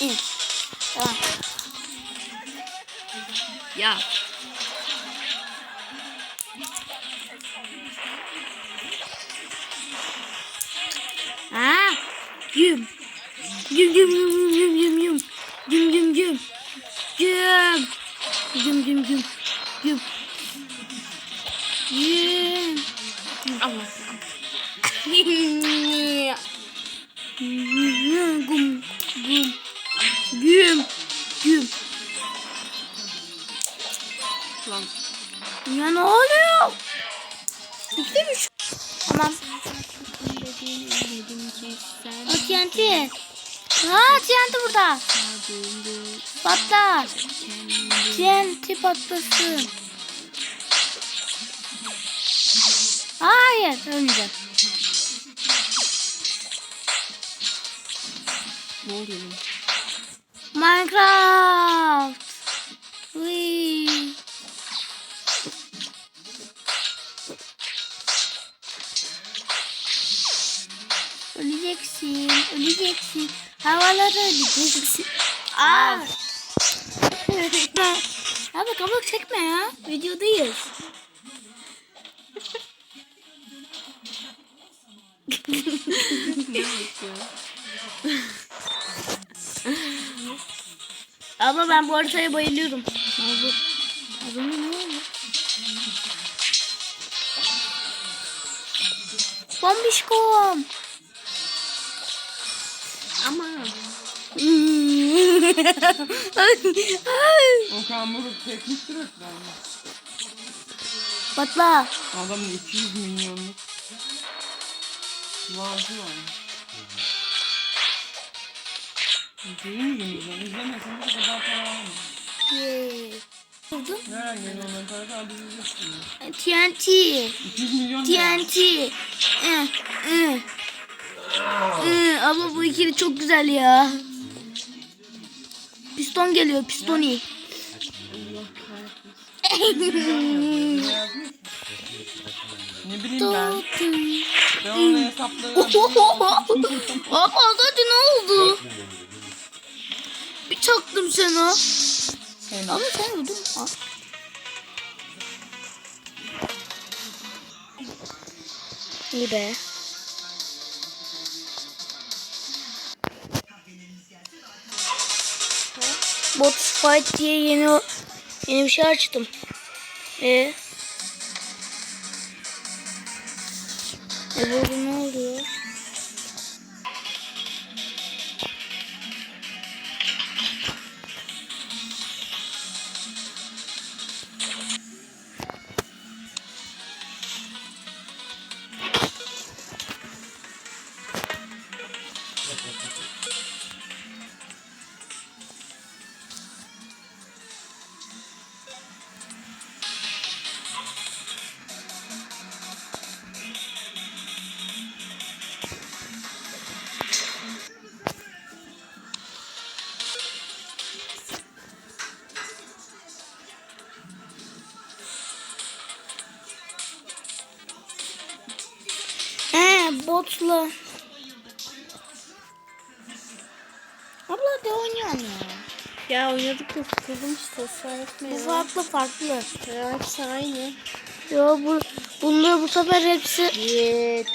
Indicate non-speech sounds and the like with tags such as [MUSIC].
İn. Tamam. Ya. Ha. Güm. Güm güm güm güm güm güm. Güm güm güm. Güm. Güm güm güm. Güm. Güm. Allah. Tamam. O TNT. Aa TNT burada. Patlar. TNT patlasın. Hayır ölmeyeceğim. Ne oluyor? Minecraft. Öleceksin, öleceksin. Havalara öleceksin. Aa. [LAUGHS] Abi kabuk çekme ya. Videodayız. [LAUGHS] Ama ben bu haritaya bayılıyorum. Az önce ne oldu? Bombişkom. [LAUGHS] Okan Buruk direktör mü? Patla. Adamın 200 milyonluk vardı var. Değil mi yüzden? İzlemesin bu kadar para mı? Yay. Vurdum. Nereden geliyor onların parası? Abi izleyeceksin. TNT. 200 milyon? TNT. Eh, Abla bu ikili çok güzel ya. Piston geliyor pistoni. Ne bileyim ben. Ben onu hesapladım. Aa hadi ne oldu? Bir çaktım sana. Ama sen. Aa. İyi be. Bot fight diye yeni yeni bir şey açtım. E. E botla. Abla de oynuyorsun ya. Ya oynadık da sıkıldım işte ısrar etme Bu ya. farklı farklı. Ya hepsi aynı. Yo bu bunda bu sefer hepsi Git.